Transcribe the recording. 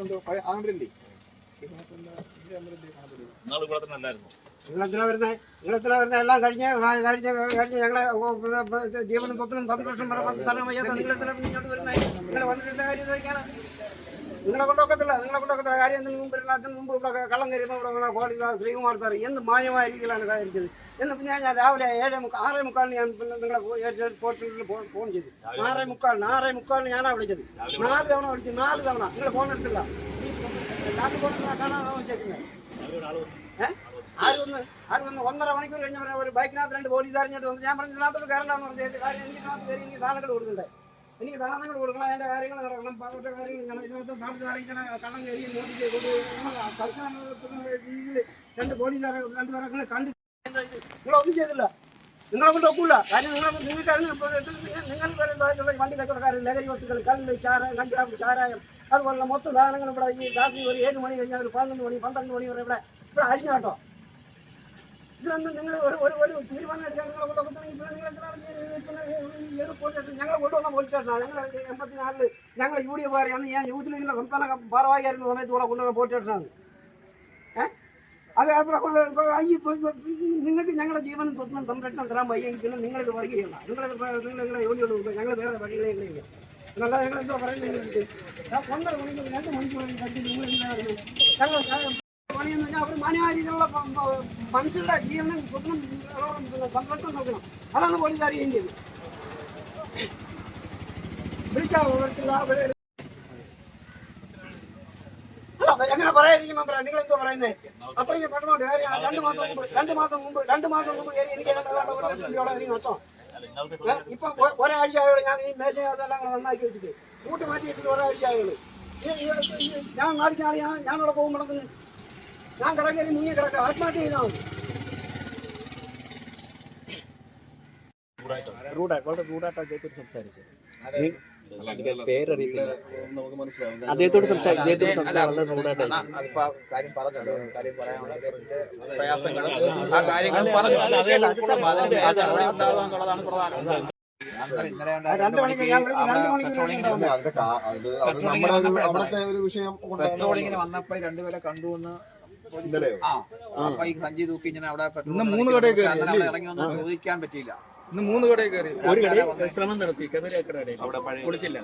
ഉണ്ട് പഴയ ആ അമ്പലല്ലേ നിങ്ങൾ വരുന്നത് എല്ലാം കഴിഞ്ഞ കഴിഞ്ഞ കഴിഞ്ഞ് ഞങ്ങളെ ജീവനും സ്വത്തിനും സന്തോഷം തരാൻ വയ്യാത്ത നിങ്ങളെന്തിനാ പിന്നെ ഇങ്ങോട്ട് വരുന്നത് നിങ്ങൾ വന്നിരുന്ന കാര്യം നിങ്ങളെ കൊണ്ടൊക്കത്തില്ല നിങ്ങളെ കാര്യം എന്തിനു മുമ്പ് അതിന് മുമ്പ് ഇവിടെ കള്ളം കയറിയപ്പോൾ ഇവിടെ ഇവിടെ ശ്രീകുമാർ സാർ എന്ത് മാന്യമായ രീതിയിലാണ് കാര്യച്ചത് എന്ന് പിന്നെ ഞാൻ രാവിലെ ഏഴ് മുക്കാൽ ആറേ മുക്കാലിന് ഞാൻ നിങ്ങളെ പോർട്ടലിൽ ഫോൺ ചെയ്തു. ആറേ മുക്കാലിന് ആറേ മുക്കാലിന് ഞാനാണ് വിളിച്ചത്. നാല് തവണ വിളിച്ചു നാല് തവണ. നിങ്ങൾ ഫോൺ എടുത്തില്ല. ഈ നാല് ഫോൺ കാണാൻ വെച്ചേക്കുന്നത് ഏഹ് ആര് വന്ന്? ആര് വന്ന്? ഒന്നര മണിക്കൂർ കഴിഞ്ഞ ഒരു ബൈക്കിനകത്ത് രണ്ട് പോലീസ് അറിഞ്ഞിട്ട് വന്നു. ഞാൻ പറഞ്ഞു ഇതിനകത്തോട് കയറണ്ടെന്ന് പറഞ്ഞു. കാര്യം എനിക്ക് ഇതിനകത്ത് കയറി എനിക്ക് സാധനങ്ങൾ കൊടുക്കണ്ടേ എനിക്ക് സാധനങ്ങൾ കൊടുക്കണം അതിന്റെ കാര്യങ്ങൾ നടക്കണം പാവപ്പെട്ട കാര്യങ്ങൾ ചെയ്യണം ഇതിനകത്ത് താമസം കാണിക്കണ കള്ളം കയറി കൊടുത്ത് സർക്കാർ രീതിയിൽ രണ്ട് പോലീസുകാരെ രണ്ടുപേരെ കണ്ടിട്ട് നിങ്ങളൊന്നും ചെയ്തില്ല. നിങ്ങളെ ഒക്കില്ല കാര്യം നിങ്ങൾ നിങ്ങൾക്ക് അതിന് നിങ്ങൾ വരുന്നതായിട്ടുള്ള വണ്ടി കച്ചവടക്കാരൻ ലഹരി വസ്തുക്കൾ കല്ല് ചാരായം കഞ്ചാവ് ചാരായം അതുപോലുള്ള മൊത്തം സാധനങ്ങൾ ഇവിടെ ഈ രാത്രി ഒരു ഏഴ് മണി കഴിഞ്ഞാൽ ഒരു പതിനൊന്ന് മണി പന്ത്രണ്ട് മണി വരെ ഇവിടെ ഇവിടെ അരിഞ്ഞാട്ടോ. ഇതിനൊന്നും നിങ്ങൾ ഒരു ഒരു തീരുമാനം എടുക്കാൻ നിങ്ങളെ പോലീസ് സ്റ്റേഷൻ ഞങ്ങളെ കൊണ്ടുവന്ന പോലീസ് സ്റ്റേഷനാണ് ഞങ്ങൾ എൺപത്തിനാലില് ഞങ്ങൾ യു ഡി എഫ് കാരെ അന്ന് ഞാൻ യൂത്ത് ലീഗിന്റെ സംസ്ഥാന ഭാരവാഹിയായിരുന്ന സമയത്ത് ഇവിടെ കൊണ്ടുവന്ന പോലീസ് സ്റ്റേഷനാണ് ഏഹ് അത് അവിടെ കൊണ്ട് ഈ ഇപ്പൊ- ഇപ്പൊ നിങ്ങൾക്ക് ഞങ്ങളുടെ ജീവനും സ്വത്തിനും സംരക്ഷണം തരാൻ വയ്യെങ്കിൽ പിന്നെ നിങ്ങളിത് പറയുകയില്ല നിങ്ങൾ നിങ്ങൾ നിങ്ങളുടെ ജോലിയോട് കൊടുക്കുക ഞങ്ങൾ വേറെ വഴികളെങ്കിലും എന്നല്ല ഞങ്ങൾ എന്തോ പറയുന്നത് ഞാൻ ഒന്നര മണിക്കൂർ രണ്ട് മണിക്കൂർ കണ്ടു നിങ്ങൾ എന്തായിരുന്നു ഞങ്ങൾ ഞാൻ പണിയെന്ന് പറഞ്ഞാൽ അവർ മാന്യമായ രീതിയിലുള്ള പ- പ- മനുഷ്യരുടെ ജീവനും സ്വത്തിനും പിന്നെ സംരക്ഷണം നോക്കണം അതാണ് പോലീസുകാർ ചെയ്യേണ്ടത് എങ്ങനെ പറയാതിരിക്കും മെമ്പറേ നിങ്ങൾ എന്തോ പറയുന്നത് അത്രയും പെട്ടെന്ന് കയറി ആ രണ്ട് മാസം മുമ്പ് രണ്ട് മാസം മുമ്പ് രണ്ട് മാസം മുമ്പ് കയറി എനിക്ക് ഏതാണ്ട് വേണ്ട ഒരു ലക്ഷം രൂപയോളം എനിക്ക് നഷ്ടം നിങ്ങൾക്ക് ഏ, ഇപ്പൊ ഒ- ഒരാഴ്ച ആയോളൂ ഞാൻ ഈ മേശ അതെല്ലാം കൂടെ നന്നാക്കി വെച്ചിട്ട് കൂട്ടി മാറ്റി വെച്ചിട്ട് ഒരാഴ്ച ആയോളൂ ഈ- ഈ- ഈ- ഞാൻ നാടിക്ക് നാളെ ഞാൻ ഞാനവിടെ പോകും നടക്കുന്നു ഞാൻ കിടക്കരി മുങ്ങി കിടക്കുക ആത്മഹത്യ ചെയ്താൽ മതി റൂഡായിട്ട് വളരെ റൂഡായിട്ട് അദ്ദേഹത്തോട് സംസാരിച്ചത്. പേരറിയത്തില്ല. നമുക്ക് മനസ്സിലാവും. അദ്ദേഹത്തോട് സംസാരിച്ചു അദ്ദേഹത്തോട് സംസാരിച്ചു വളരെ റൂഡായിട്ട് അതിപ്പോ ആ കാര്യം പറഞ്ഞല്ലോ. കാര്യം പറയാനുള്ള അദ്ദേഹത്തിന്റെ പ്രയാസങ്ങളും. ആ കാര്യങ്ങൾ പറഞ്ഞു? എന്നുള്ളതാണ് പ്രധാനം. പെട്രോളിങ്ങിന് വന്നപ്പോ രണ്ടുപേരെ കണ്ടു എന്ന് തൂക്കി ഇങ്ങനെ അവിടെ പെട്രോൾ ഇറങ്ങി ഒന്നും ചോദിക്കാൻ പറ്റിയില്ല. ഇന്ന് മൂന്ന് കടയിൽ കയറി. ഒരു കടയിൽ ശ്രമം നടത്തി. കബരി അവിടെ പഴയ പൊളിച്ചില്ല.